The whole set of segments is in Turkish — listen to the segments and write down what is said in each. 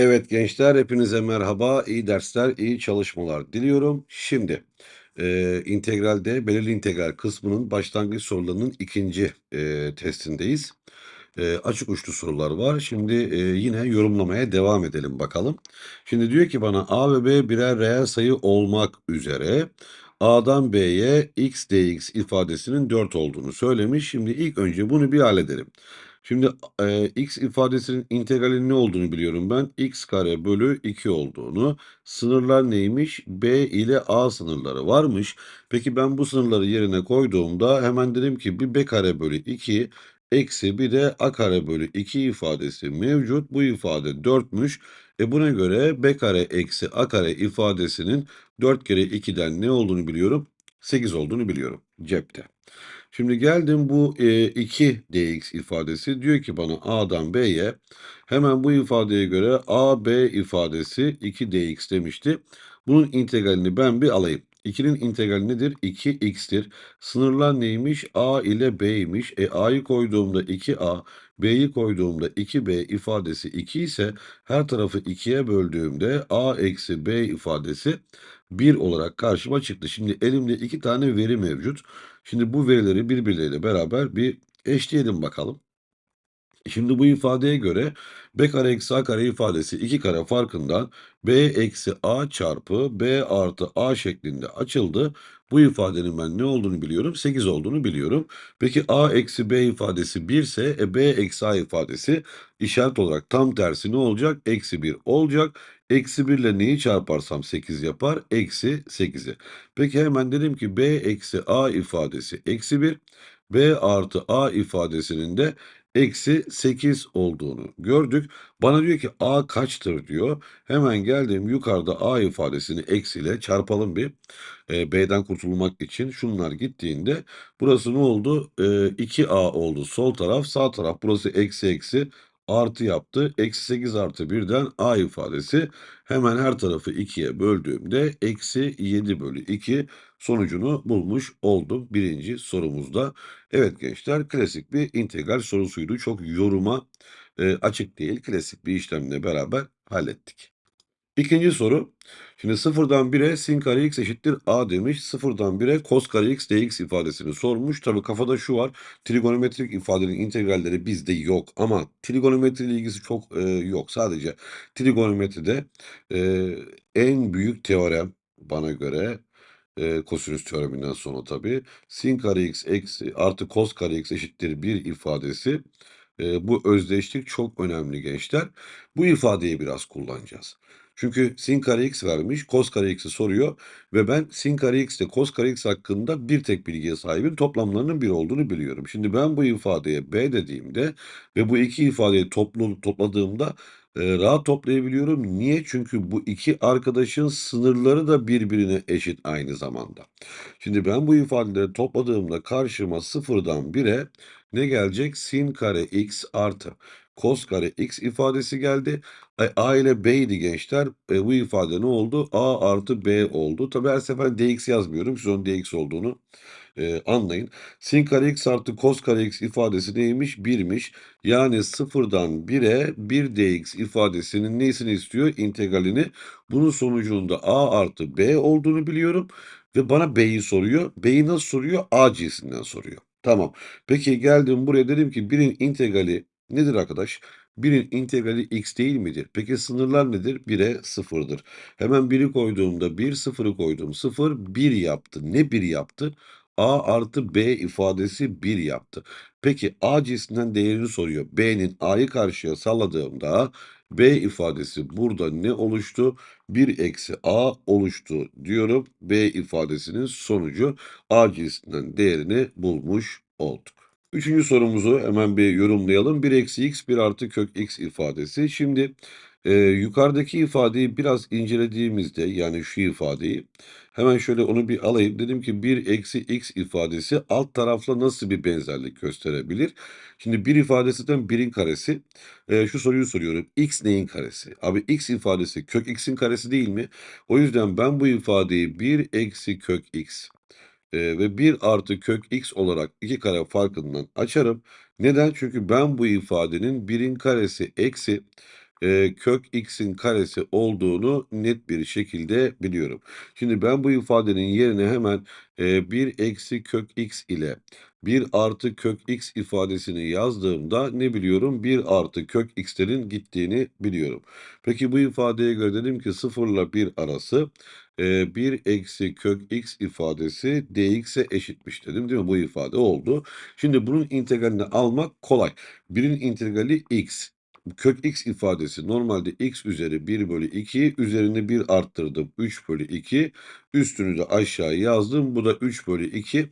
Evet gençler, hepinize merhaba. İyi dersler, iyi çalışmalar diliyorum. Şimdi eee, integralde belirli integral kısmının başlangıç sorularının ikinci eee, testindeyiz. Eee, açık uçlu sorular var. Şimdi eee, yine yorumlamaya devam edelim bakalım. Şimdi diyor ki bana A ve B birer reel sayı olmak üzere A'dan B'ye x dx ifadesinin 4 olduğunu söylemiş. Şimdi ilk önce bunu bir halledelim. Şimdi e, x ifadesinin integralinin ne olduğunu biliyorum ben. x kare bölü 2 olduğunu. Sınırlar neymiş? b ile a sınırları varmış. Peki ben bu sınırları yerine koyduğumda hemen dedim ki bir b kare bölü 2 eksi bir de a kare bölü 2 ifadesi mevcut. Bu ifade 4'müş. E buna göre b kare eksi a kare ifadesinin 4 kere 2'den ne olduğunu biliyorum? 8 olduğunu biliyorum cepte. Şimdi geldim bu e, 2 dx ifadesi diyor ki bana a'dan b'ye hemen bu ifadeye göre a b ifadesi 2 dx demişti. Bunun integralini ben bir alayım. 2'nin integrali nedir? 2x'tir. Sınırlar neymiş? a ile b'ymiş. E a'yı koyduğumda 2a, b'yi koyduğumda 2b ifadesi 2 ise her tarafı 2'ye böldüğümde a eksi b ifadesi 1 olarak karşıma çıktı. Şimdi elimde iki tane veri mevcut. Şimdi bu verileri birbirleriyle beraber bir eşleyelim bakalım. Şimdi bu ifadeye göre b kare eksi a kare ifadesi 2 kare farkından b eksi a çarpı b artı a şeklinde açıldı. Bu ifadenin ben ne olduğunu biliyorum? 8 olduğunu biliyorum. Peki a eksi b ifadesi 1 ise e, b eksi a ifadesi işaret olarak tam tersi ne olacak? Eksi 1 olacak. Eksi 1 ile neyi çarparsam 8 yapar? Eksi 8'i. Peki hemen dedim ki b eksi a ifadesi eksi 1. b artı a ifadesinin de eksi 8 olduğunu gördük. Bana diyor ki a kaçtır diyor. Hemen geldim yukarıda a ifadesini eksiyle çarpalım bir. E, b'den kurtulmak için şunlar gittiğinde burası ne oldu? E, 2a oldu sol taraf sağ taraf burası eksi eksi artı yaptı. Eksi 8 artı 1'den a ifadesi hemen her tarafı 2'ye böldüğümde eksi 7 bölü 2 sonucunu bulmuş oldum birinci sorumuzda. Evet gençler klasik bir integral sorusuydu. Çok yoruma e, açık değil. Klasik bir işlemle beraber hallettik. İkinci soru. Şimdi sıfırdan 1'e sin kare x eşittir a demiş. Sıfırdan 1'e cos kare x dx ifadesini sormuş. Tabii kafada şu var. Trigonometrik ifadenin integralleri bizde yok. Ama trigonometri ilgisi çok e, yok. Sadece trigonometride e, en büyük teorem bana göre e, kosinüs teoreminden sonra tabii sin kare x eksi artı cos kare x eşittir 1 ifadesi e, bu özdeşlik çok önemli gençler. Bu ifadeyi biraz kullanacağız. Çünkü sin kare x vermiş, cos kare x'i soruyor ve ben sin kare x ile cos kare x hakkında bir tek bilgiye sahibim. Toplamlarının bir olduğunu biliyorum. Şimdi ben bu ifadeye b dediğimde ve bu iki ifadeyi toplu, topladığımda e, rahat toplayabiliyorum. Niye? Çünkü bu iki arkadaşın sınırları da birbirine eşit aynı zamanda. Şimdi ben bu ifadeleri topladığımda karşıma sıfırdan 1'e ne gelecek? Sin kare x artı cos kare x ifadesi geldi. A ile B idi gençler. E, bu ifade ne oldu? A artı B oldu. Tabi her sefer dx yazmıyorum. Siz onun dx olduğunu e, anlayın. Sin kare x artı cos kare x ifadesi neymiş? 1'miş. Yani sıfırdan 1'e 1 dx ifadesinin nesini istiyor? İntegralini. Bunun sonucunda a artı b olduğunu biliyorum. Ve bana b'yi soruyor. B'yi nasıl soruyor? a cinsinden soruyor. Tamam. Peki geldim buraya dedim ki 1'in integrali nedir arkadaş? 1'in integrali x değil midir? Peki sınırlar nedir? 1'e 0'dır. Hemen 1'i koyduğumda 1, 0'ı koydum. 0, 1 yaptı. Ne 1 yaptı? A artı B ifadesi 1 yaptı. Peki A cinsinden değerini soruyor. B'nin A'yı karşıya salladığımda B ifadesi burada ne oluştu? 1 eksi A oluştu diyorum. B ifadesinin sonucu A cinsinden değerini bulmuş olduk. Üçüncü sorumuzu hemen bir yorumlayalım. 1 eksi x 1 artı kök x ifadesi. Şimdi e, yukarıdaki ifadeyi biraz incelediğimizde yani şu ifadeyi hemen şöyle onu bir alayım. Dedim ki 1 eksi x ifadesi alt tarafla nasıl bir benzerlik gösterebilir? Şimdi bir ifadesinden 1'in karesi. E, şu soruyu soruyorum. x neyin karesi? Abi x ifadesi kök x'in karesi değil mi? O yüzden ben bu ifadeyi 1 eksi kök x Eee, ve 1 artı kök x olarak 2 kare farkından açarım. Neden? Çünkü ben bu ifadenin 1'in karesi eksi eee, kök x'in karesi olduğunu net bir şekilde biliyorum. Şimdi ben bu ifadenin yerine hemen, eee, 1 eksi kök x ile 1 artı kök x ifadesini yazdığımda ne biliyorum? 1 artı kök x'lerin gittiğini biliyorum. Peki bu ifadeye göre dedim ki 0 ile 1 arası, eee, 1 eksi kök x ifadesi dx'e eşitmiş dedim, değil mi? Bu ifade oldu. Şimdi bunun integralini almak kolay. 1'in integrali x. Kök x ifadesi normalde x üzeri 1 bölü 2, üzerine 1 arttırdım 3 bölü 2, üstünü de aşağı yazdım. Bu da 3 bölü 2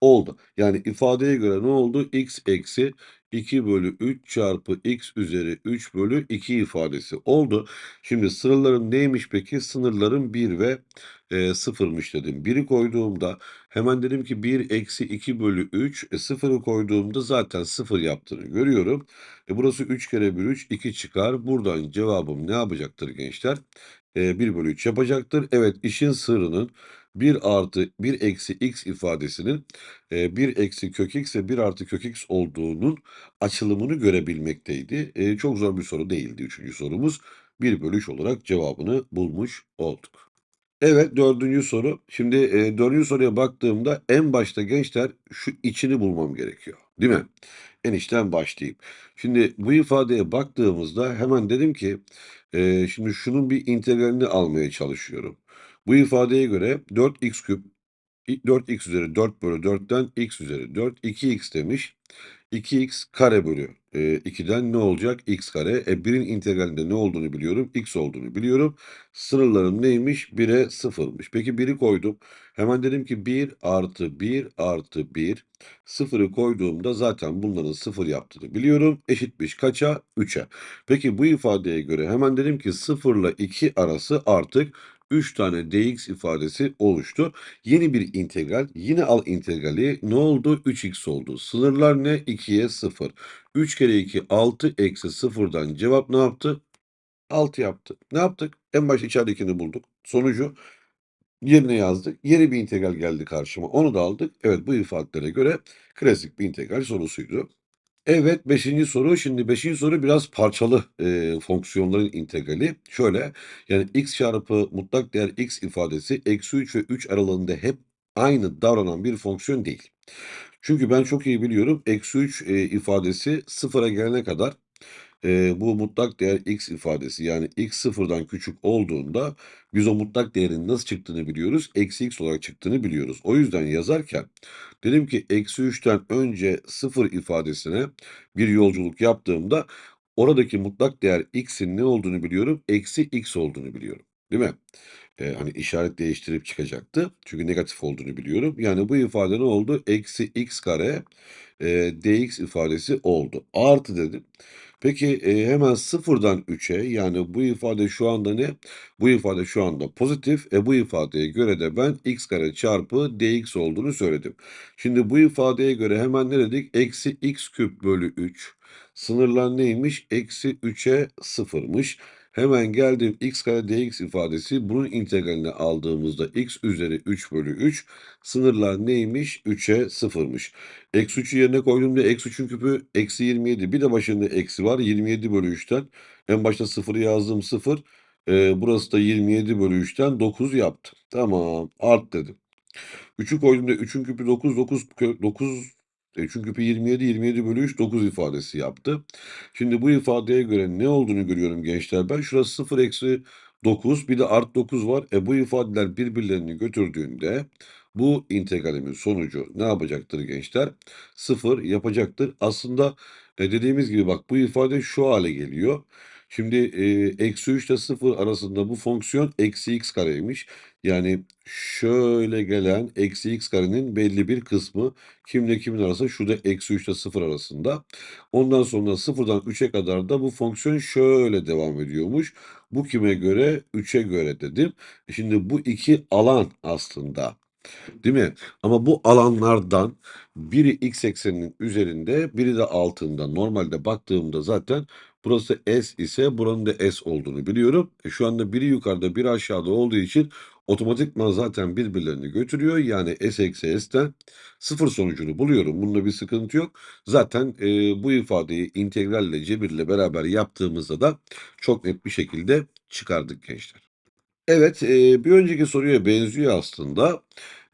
oldu. Yani ifadeye göre ne oldu? x eksi 2 bölü 3 çarpı x üzeri 3 bölü 2 ifadesi oldu. Şimdi sınırlarım neymiş peki? Sınırlarım 1 ve e, 0'mış dedim. 1'i koyduğumda hemen dedim ki 1 eksi 2 bölü 3, e, 0'ı koyduğumda zaten 0 yaptığını görüyorum. E, burası 3 kere 1 3, 2 çıkar. Buradan cevabım ne yapacaktır gençler? E, 1 bölü 3 yapacaktır. Evet işin sırrının 1 artı 1 eksi x ifadesinin e, 1 eksi kök x ve 1 artı kök x olduğunun açılımını görebilmekteydi. E, çok zor bir soru değildi üçüncü sorumuz. 1 bölü 3 olarak cevabını bulmuş olduk. Evet dördüncü soru. Şimdi e, dördüncü soruya baktığımda en başta gençler şu içini bulmam gerekiyor. Değil mi? En içten başlayayım. Şimdi bu ifadeye baktığımızda hemen dedim ki e, şimdi şunun bir integralini almaya çalışıyorum. Bu ifadeye göre 4x küp 4x üzeri 4 bölü 4'ten x üzeri 4 2x demiş. 2x kare bölü e, 2'den ne olacak? x kare. E 1'in integralinde ne olduğunu biliyorum. x olduğunu biliyorum. Sınırlarım neymiş? 1'e 0'mış. Peki 1'i koydum. Hemen dedim ki 1 artı 1 artı 1. 0'ı koyduğumda zaten bunların 0 yaptığını biliyorum. Eşitmiş kaça? 3'e. Peki bu ifadeye göre hemen dedim ki 0 ile 2 arası artık 3 tane dx ifadesi oluştu. Yeni bir integral. Yine al integrali. Ne oldu? 3x oldu. Sınırlar ne? 2'ye 0. 3 kere 2 6 eksi 0'dan cevap ne yaptı? 6 yaptı. Ne yaptık? En başta içeridekini bulduk. Sonucu yerine yazdık. Yeni bir integral geldi karşıma. Onu da aldık. Evet bu ifadelere göre klasik bir integral sorusuydu. Evet, beşinci soru. Şimdi beşinci soru biraz parçalı, eee, fonksiyonların integrali. Şöyle, yani x çarpı mutlak değer x ifadesi eksi 3 ve 3 aralığında hep aynı davranan bir fonksiyon değil. Çünkü ben çok iyi biliyorum, eksi 3 eee, ifadesi sıfıra gelene kadar Eee, bu mutlak değer x ifadesi yani x sıfırdan küçük olduğunda biz o mutlak değerin nasıl çıktığını biliyoruz. Eksi x olarak çıktığını biliyoruz. O yüzden yazarken dedim ki eksi 3'ten önce sıfır ifadesine bir yolculuk yaptığımda oradaki mutlak değer x'in ne olduğunu biliyorum. Eksi x olduğunu biliyorum. Değil mi? Eee, hani işaret değiştirip çıkacaktı. Çünkü negatif olduğunu biliyorum. Yani bu ifade ne oldu? Eksi x kare eee, dx ifadesi oldu. Artı dedim. Peki, eee, hemen sıfırdan 3'e yani bu ifade şu anda ne? Bu ifade şu anda pozitif. E, bu ifadeye göre de ben x kare çarpı dx olduğunu söyledim. Şimdi bu ifadeye göre hemen ne dedik? Eksi x küp bölü 3. Sınırlar neymiş? Eksi 3'e 0'mış. Hemen geldim x kare dx ifadesi. Bunun integralini aldığımızda x üzeri 3 bölü 3. Sınırlar neymiş? 3'e 0'mış. Eksi 3'ü yerine koyduğumda eksi 3'ün küpü eksi 27. Bir de başında eksi var. 27 bölü 3'ten. En başta sıfırı yazdım 0. Ee, burası da 27 bölü 3'ten 9 yaptı. Tamam. Art dedim. 3'ü koyduğumda 3'ün küpü 9, 9, 9, 3'ün küpü 27, 27 bölü 3, 9 ifadesi yaptı. Şimdi bu ifadeye göre ne olduğunu görüyorum gençler. Ben şurası 0 eksi 9 bir de art 9 var. E bu ifadeler birbirlerini götürdüğünde bu integralimin sonucu ne yapacaktır gençler? 0 yapacaktır. Aslında e, dediğimiz gibi bak bu ifade şu hale geliyor. Şimdi eksi 3 ile 0 arasında bu fonksiyon eksi x kareymiş. Yani şöyle gelen eksi x karenin belli bir kısmı kimle kimin arasında? Şurada eksi 3 ile 0 arasında. Ondan sonra 0'dan 3'e kadar da bu fonksiyon şöyle devam ediyormuş. Bu kime göre? 3'e göre dedim. Şimdi bu iki alan aslında. Değil mi? Ama bu alanlardan biri x ekseninin üzerinde, biri de altında. Normalde baktığımda zaten burası S ise buranın da S olduğunu biliyorum. E şu anda biri yukarıda, biri aşağıda olduğu için otomatikman zaten birbirlerini götürüyor. Yani s eksi s'ten 0 sonucunu buluyorum. Bunda bir sıkıntı yok. Zaten, eee, bu ifadeyi integralle, cebirle beraber yaptığımızda da çok net bir şekilde çıkardık gençler. Evet, eee, bir önceki soruya benziyor aslında.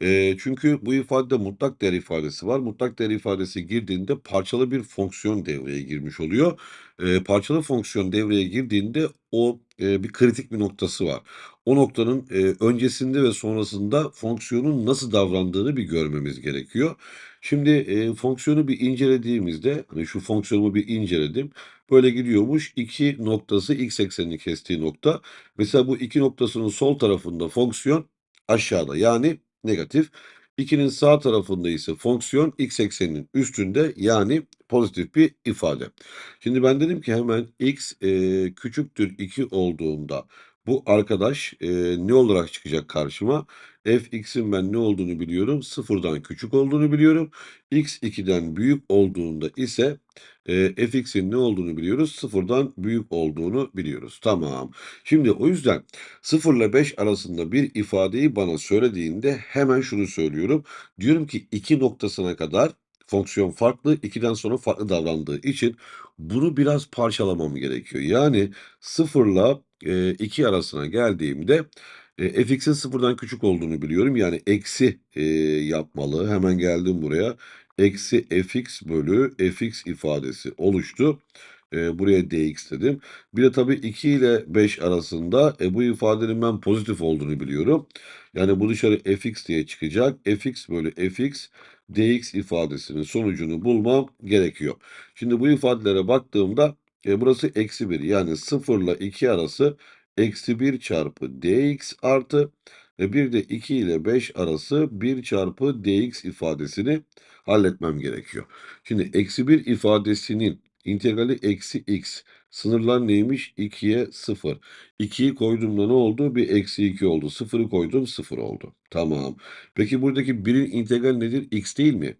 Eee, çünkü bu ifadede mutlak değer ifadesi var. Mutlak değer ifadesi girdiğinde parçalı bir fonksiyon devreye girmiş oluyor. Eee, parçalı fonksiyon devreye girdiğinde o, eee, bir kritik bir noktası var. O noktanın, eee, öncesinde ve sonrasında fonksiyonun nasıl davrandığını bir görmemiz gerekiyor. Şimdi, eee, fonksiyonu bir incelediğimizde, hani, şu fonksiyonumu bir inceledim. Böyle gidiyormuş. 2 noktası x eksenini kestiği nokta. Mesela bu 2 noktasının sol tarafında fonksiyon aşağıda yani negatif. 2'nin sağ tarafında ise fonksiyon x ekseninin üstünde yani pozitif bir ifade. Şimdi ben dedim ki hemen x eee, küçüktür 2 olduğunda bu arkadaş eee, ne olarak çıkacak karşıma? Fx'in ben ne olduğunu biliyorum. Sıfırdan küçük olduğunu biliyorum. x 2'den büyük olduğunda ise eee, fx'in ne olduğunu biliyoruz. Sıfırdan büyük olduğunu biliyoruz. Tamam. Şimdi o yüzden 0 ile 5 arasında bir ifadeyi bana söylediğinde hemen şunu söylüyorum. Diyorum ki 2 noktasına kadar fonksiyon farklı, 2'den sonra farklı davrandığı için bunu biraz parçalamam gerekiyor. Yani 0 ile eee, 2 arasına geldiğimde eee, fx'in sıfırdan küçük olduğunu biliyorum. Yani eksi eee, yapmalı. Hemen geldim buraya. Eksi fx bölü fx ifadesi oluştu. Eee, buraya dx dedim. Bir de tabii 2 ile 5 arasında e, bu ifadenin ben pozitif olduğunu biliyorum. Yani bu dışarı fx diye çıkacak. fx bölü fx dx ifadesinin sonucunu bulmam gerekiyor. Şimdi bu ifadelere baktığımda e, burası eksi 1 yani 0 ile 2 arası eksi 1 çarpı dx artı e, bir de 2 ile 5 arası 1 çarpı dx ifadesini halletmem gerekiyor. Şimdi eksi 1 ifadesinin integrali eksi x. Sınırlar neymiş? 2'ye 0. 2'yi koyduğumda ne oldu? Bir eksi 2 oldu. 0'ı koydum 0 oldu. Tamam. Peki buradaki 1'in integrali nedir? x değil mi?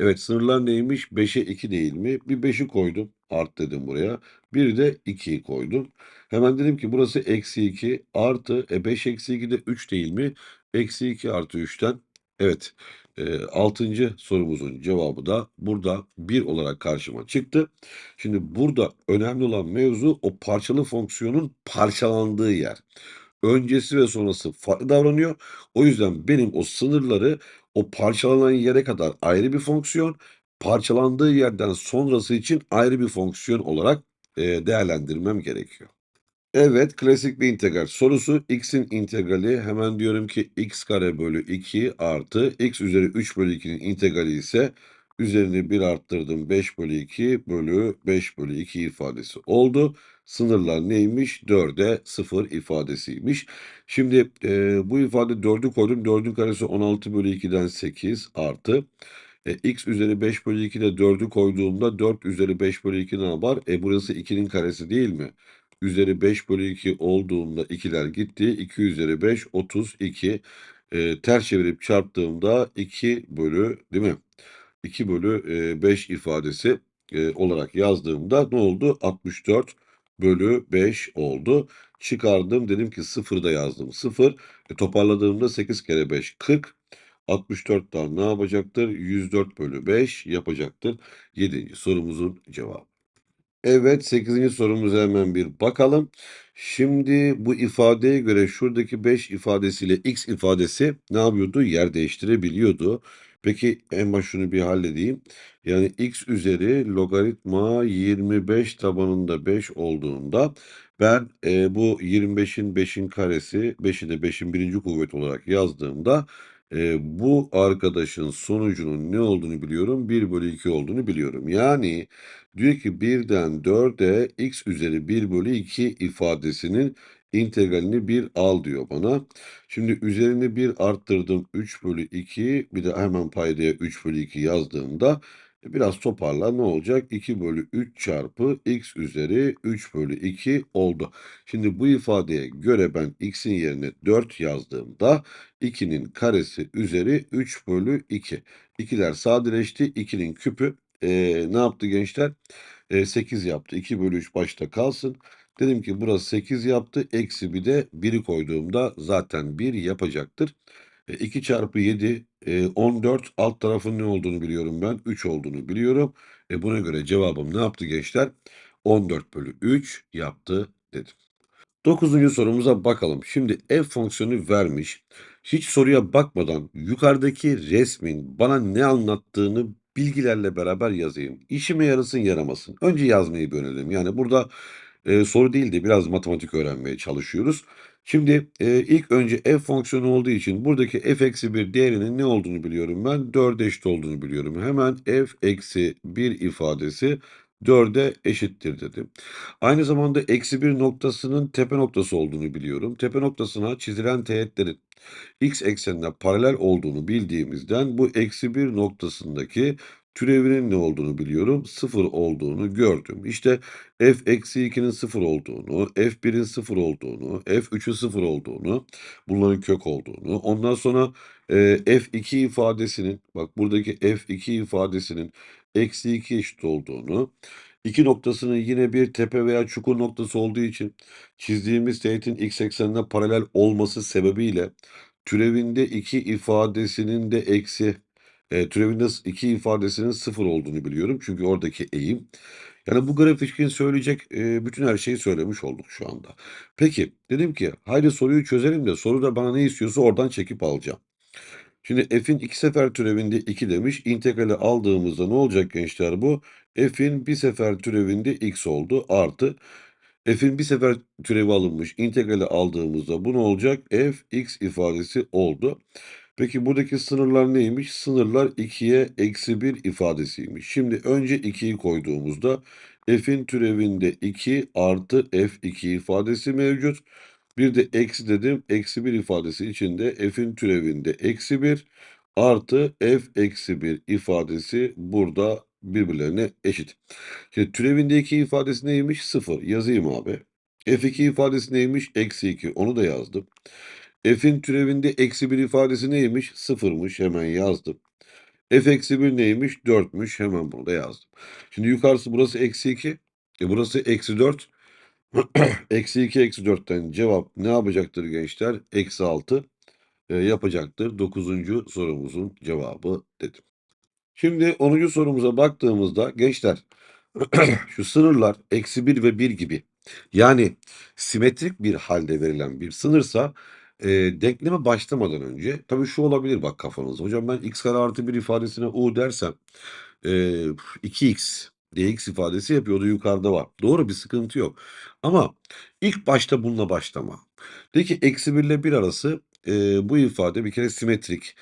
Evet sınırlar neymiş? 5'e 2 değil mi? Bir 5'i koydum. Art dedim buraya. Bir de 2'yi koydum. Hemen dedim ki burası eksi 2 artı e 5 eksi 2 de 3 değil mi? Eksi 2 artı 3'ten evet. E, 6. sorumuzun cevabı da burada 1 olarak karşıma çıktı. Şimdi burada önemli olan mevzu o parçalı fonksiyonun parçalandığı yer. Öncesi ve sonrası farklı davranıyor. O yüzden benim o sınırları o parçalanan yere kadar ayrı bir fonksiyon, parçalandığı yerden sonrası için ayrı bir fonksiyon olarak, eee, değerlendirmem gerekiyor. Evet, klasik bir integral sorusu. X'in integrali hemen diyorum ki x kare bölü 2 artı x üzeri 3 bölü 2'nin integrali ise üzerine 1 arttırdım 5 bölü 2 bölü 5 bölü 2 ifadesi oldu. Sınırlar neymiş? 4'e 0 ifadesiymiş. Şimdi e, bu ifade 4'ü koydum. 4'ün karesi 16 bölü 2'den 8 artı e, x üzeri 5 bölü 2 de 4'ü koyduğumda 4 üzeri 5 bölü 2 ne yapar? E burası 2'nin karesi değil mi? Üzeri 5 bölü 2 olduğunda 2'ler gitti. 2 üzeri 5 32. E, ters çevirip çarptığımda 2 bölü değil mi? 2 bölü e, 5 ifadesi e, olarak yazdığımda ne oldu? 64 bölü 5 oldu. Çıkardım dedim ki 0 da yazdım. 0 e, toparladığımda 8 kere 5 40. 64'ten ne yapacaktır? 104 bölü 5 yapacaktır. 7. sorumuzun cevabı. Evet, 8. sorumuza hemen bir bakalım. Şimdi bu ifadeye göre şuradaki 5 ifadesiyle x ifadesi ne yapıyordu? Yer değiştirebiliyordu. Peki en baş şunu bir halledeyim. Yani x üzeri logaritma 25 tabanında 5 olduğunda ben e, bu 25'in 5'in karesi 5'i de 5'in birinci kuvvet olarak yazdığımda e, bu arkadaşın sonucunun ne olduğunu biliyorum. 1 bölü 2 olduğunu biliyorum. Yani diyor ki 1'den 4'e x üzeri 1 bölü 2 ifadesinin integralini 1 al diyor bana. Şimdi üzerine 1 arttırdım 3 bölü 2 bir de hemen paydaya 3 bölü 2 yazdığımda biraz toparla ne olacak? 2 bölü 3 çarpı x üzeri 3 bölü 2 oldu. Şimdi bu ifadeye göre ben x'in yerine 4 yazdığımda 2'nin karesi üzeri 3 bölü 2. 2'ler sadeleşti. 2'nin küpü eee, ne yaptı gençler? Eee, 8 yaptı. 2 bölü 3 başta kalsın. Dedim ki burası 8 yaptı. Eksi bir de 1'i koyduğumda zaten 1 yapacaktır. E, 2 çarpı 7 e, 14 alt tarafın ne olduğunu biliyorum ben. 3 olduğunu biliyorum. E, buna göre cevabım ne yaptı gençler? 14 bölü 3 yaptı dedim. Dokuzuncu sorumuza bakalım. Şimdi f fonksiyonu vermiş. Hiç soruya bakmadan yukarıdaki resmin bana ne anlattığını bilgilerle beraber yazayım. İşime yarasın yaramasın. Önce yazmayı bir önerelim. Yani burada e, soru değil de biraz matematik öğrenmeye çalışıyoruz. Şimdi e, ilk önce f fonksiyonu olduğu için buradaki f eksi 1 değerinin ne olduğunu biliyorum ben. 4'e eşit olduğunu biliyorum. Hemen f eksi 1 ifadesi 4'e eşittir dedim. Aynı zamanda eksi bir noktasının tepe noktası olduğunu biliyorum. Tepe noktasına çizilen teğetlerin x eksenine paralel olduğunu bildiğimizden bu eksi bir noktasındaki türevinin ne olduğunu biliyorum. Sıfır olduğunu gördüm. İşte f eksi 2'nin sıfır olduğunu, f1'in sıfır olduğunu, f3'ün sıfır olduğunu, bunların kök olduğunu. Ondan sonra e, f2 ifadesinin, bak buradaki f2 ifadesinin eksi 2 eşit olduğunu, İki noktasının yine bir tepe veya çukur noktası olduğu için çizdiğimiz teğetin x eksenine paralel olması sebebiyle türevinde 2 ifadesinin de eksi e, türevinde 2 ifadesinin sıfır olduğunu biliyorum. Çünkü oradaki eğim. Yani bu grafikin söyleyecek e, bütün her şeyi söylemiş olduk şu anda. Peki dedim ki haydi soruyu çözelim de soruda bana ne istiyorsa oradan çekip alacağım. Şimdi f'in iki sefer türevinde 2 demiş. İntegrali aldığımızda ne olacak gençler bu? f'in bir sefer türevinde x oldu. Artı f'in bir sefer türevi alınmış. İntegrali aldığımızda bu ne olacak? f x ifadesi oldu. Peki buradaki sınırlar neymiş? Sınırlar 2'ye eksi 1 ifadesiymiş. Şimdi önce 2'yi koyduğumuzda f'in türevinde 2 artı f2 ifadesi mevcut. Bir de eksi dedim. Eksi 1 ifadesi içinde f'in türevinde eksi 1 artı f eksi 1 ifadesi burada birbirlerine eşit. Şimdi türevindeki ifadesi neymiş? 0. Yazayım abi. f2 ifadesi neymiş? Eksi 2. Onu da yazdım. F'in türevinde eksi 1 ifadesi neymiş? 0'mış. Hemen yazdım. f eksi 1 neymiş? 4'müş. Hemen bunu da yazdım. Şimdi yukarısı burası eksi 2. E burası eksi 4. Eksi 2 eksi 4'ten cevap ne yapacaktır gençler? Eksi 6 e, yapacaktır. Dokuzuncu sorumuzun cevabı dedim. Şimdi 10. sorumuza baktığımızda gençler şu sınırlar eksi 1 ve 1 gibi yani simetrik bir halde verilen bir sınırsa e, denkleme başlamadan önce tabii şu olabilir bak kafanızda. Hocam ben x kare artı 1 ifadesine u dersem e, 2x dx ifadesi yapıyordu yukarıda var. Doğru bir sıkıntı yok. Ama ilk başta bununla başlama. De ki eksi 1 ile 1 arası e, bu ifade bir kere simetrik.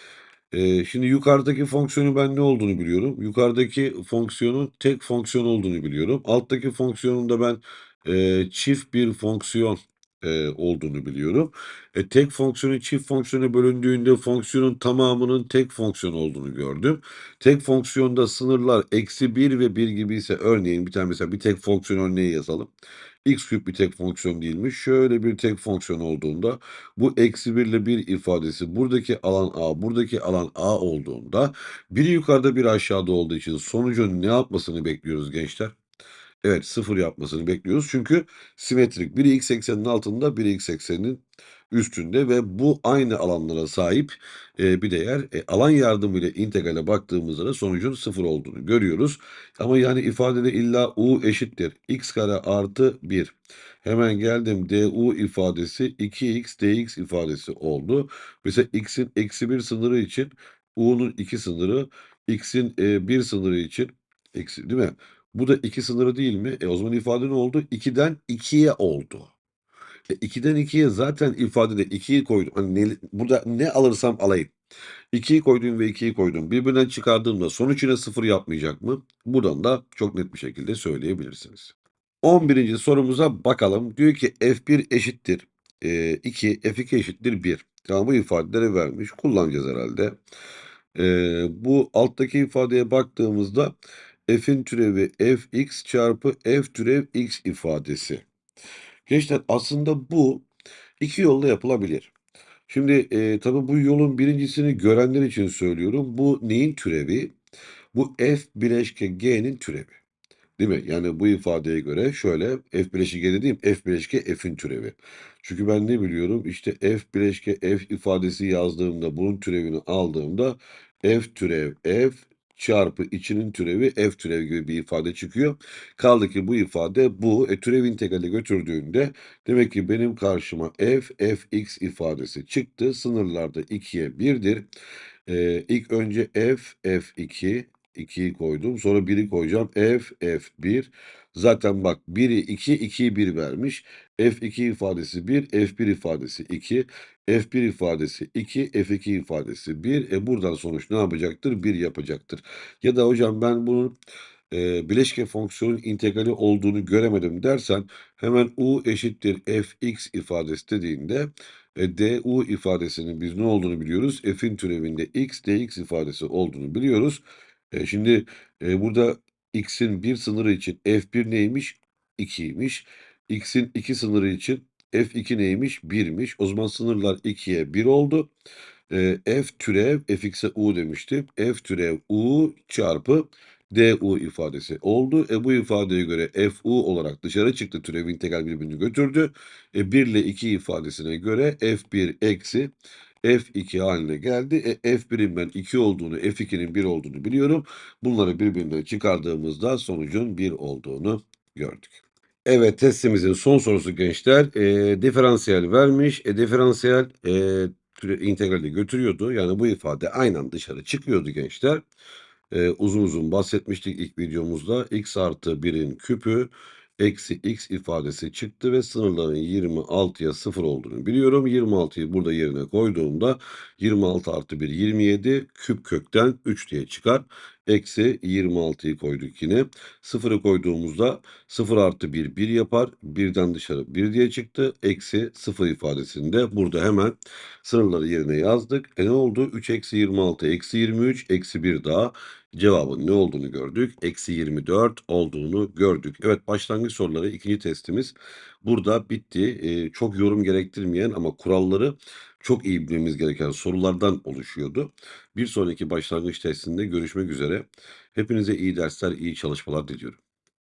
E, şimdi yukarıdaki fonksiyonu ben ne olduğunu biliyorum. Yukarıdaki fonksiyonun tek fonksiyon olduğunu biliyorum. Alttaki fonksiyonun da ben e, çift bir fonksiyon e, olduğunu biliyorum. E, tek fonksiyonun çift fonksiyona bölündüğünde fonksiyonun tamamının tek fonksiyon olduğunu gördüm. Tek fonksiyonda sınırlar eksi 1 ve 1 gibi ise örneğin bir tane mesela bir tek fonksiyon örneği yazalım. x küp bir tek fonksiyon değilmiş. Şöyle bir tek fonksiyon olduğunda bu eksi 1 ile 1 ifadesi buradaki alan a buradaki alan a olduğunda biri yukarıda biri aşağıda olduğu için sonucun ne yapmasını bekliyoruz gençler? Evet, 0 yapmasını bekliyoruz. Çünkü simetrik. Biri x ekseninin altında, biri x ekseninin üstünde ve bu aynı alanlara sahip e, bir değer. E, alan yardımıyla integrale baktığımızda da sonucun 0 olduğunu görüyoruz. Ama yani ifadede illa u eşittir. x kare artı 1. Hemen geldim du ifadesi 2x dx ifadesi oldu. Mesela x'in eksi 1 sınırı için u'nun 2 sınırı, x'in e, 1 sınırı için eksi değil mi? Bu da 2 sınırı değil mi? E o zaman ifade ne oldu? 2'den 2'ye oldu. E 2'den 2'ye zaten ifadede 2'yi koydum. Hani ne, burada ne alırsam alayım. 2'yi koydum ve 2'yi koydum. Birbirinden çıkardığımda sonuç yine 0 yapmayacak mı? Buradan da çok net bir şekilde söyleyebilirsiniz. 11. sorumuza bakalım. Diyor ki f1 eşittir e, 2, f2 eşittir 1. Yani bu ifadeleri vermiş. Kullanacağız herhalde. E, bu alttaki ifadeye baktığımızda f'in türevi fx çarpı f türev x ifadesi. Gençler aslında bu iki yolla yapılabilir. Şimdi e, tabii bu yolun birincisini görenler için söylüyorum. Bu neyin türevi? Bu f bileşke g'nin türevi. Değil mi? Yani bu ifadeye göre şöyle f bileşik g dediğim f bileşke f'in türevi. Çünkü ben ne biliyorum? İşte f bileşke f ifadesi yazdığımda bunun türevini aldığımda f türev f çarpı içinin türevi f türev gibi bir ifade çıkıyor. Kaldı ki bu ifade bu. E, türev integrali götürdüğünde demek ki benim karşıma f fx ifadesi çıktı. Sınırlarda 2'ye 1'dir. Ee, ilk önce f f2 2'yi koydum. Sonra 1'i koyacağım. f f1 zaten bak 1'i 2 2'yi 1 vermiş. F2 ifadesi 1 f1 ifadesi 2 f1 ifadesi 2 f2 ifadesi 1 e buradan sonuç ne yapacaktır? 1 yapacaktır. Ya da hocam ben bunun e, bileşke fonksiyonun integrali olduğunu göremedim dersen hemen u eşittir fx ifadesi dediğinde e, du ifadesinin biz ne olduğunu biliyoruz. F'in türevinde x dx ifadesi olduğunu biliyoruz. E, şimdi e, burada x'in bir sınırı için f1 neymiş? 2'ymiş. X'in iki sınırı için f2 neymiş? 1'miş. O zaman sınırlar 2'ye 1 oldu. E, f türev fx'e u demiştim. f türev u çarpı du ifadesi oldu. E bu ifadeye göre fu olarak dışarı çıktı. Türev integral birbirini götürdü. E 1 ile 2 ifadesine göre f1 eksi f2 haline geldi. E, f1'in ben 2 olduğunu, f2'nin 1 olduğunu biliyorum. Bunları birbirinden çıkardığımızda sonucun 1 olduğunu gördük. Evet testimizin son sorusu gençler. E, diferansiyel vermiş. E, diferansiyel e, integrali götürüyordu. Yani bu ifade aynen dışarı çıkıyordu gençler. E, uzun uzun bahsetmiştik ilk videomuzda. x artı 1'in küpü eksi x ifadesi çıktı ve sınırların 26'ya 0 olduğunu biliyorum. 26'yı burada yerine koyduğumda 26 artı 1 27 küp kökten 3 diye çıkar. Eksi 26'yı koyduk yine. 0'ı koyduğumuzda 0 artı 1 1 yapar. 1'den dışarı 1 diye çıktı. Eksi 0 ifadesinde burada hemen sınırları yerine yazdık. E ne oldu? 3 eksi 26 eksi 23 eksi 1 daha cevabın ne olduğunu gördük. Eksi 24 olduğunu gördük. Evet başlangıç soruları ikinci testimiz burada bitti. Ee, çok yorum gerektirmeyen ama kuralları çok iyi bilmemiz gereken sorulardan oluşuyordu. Bir sonraki başlangıç testinde görüşmek üzere. Hepinize iyi dersler, iyi çalışmalar diliyorum.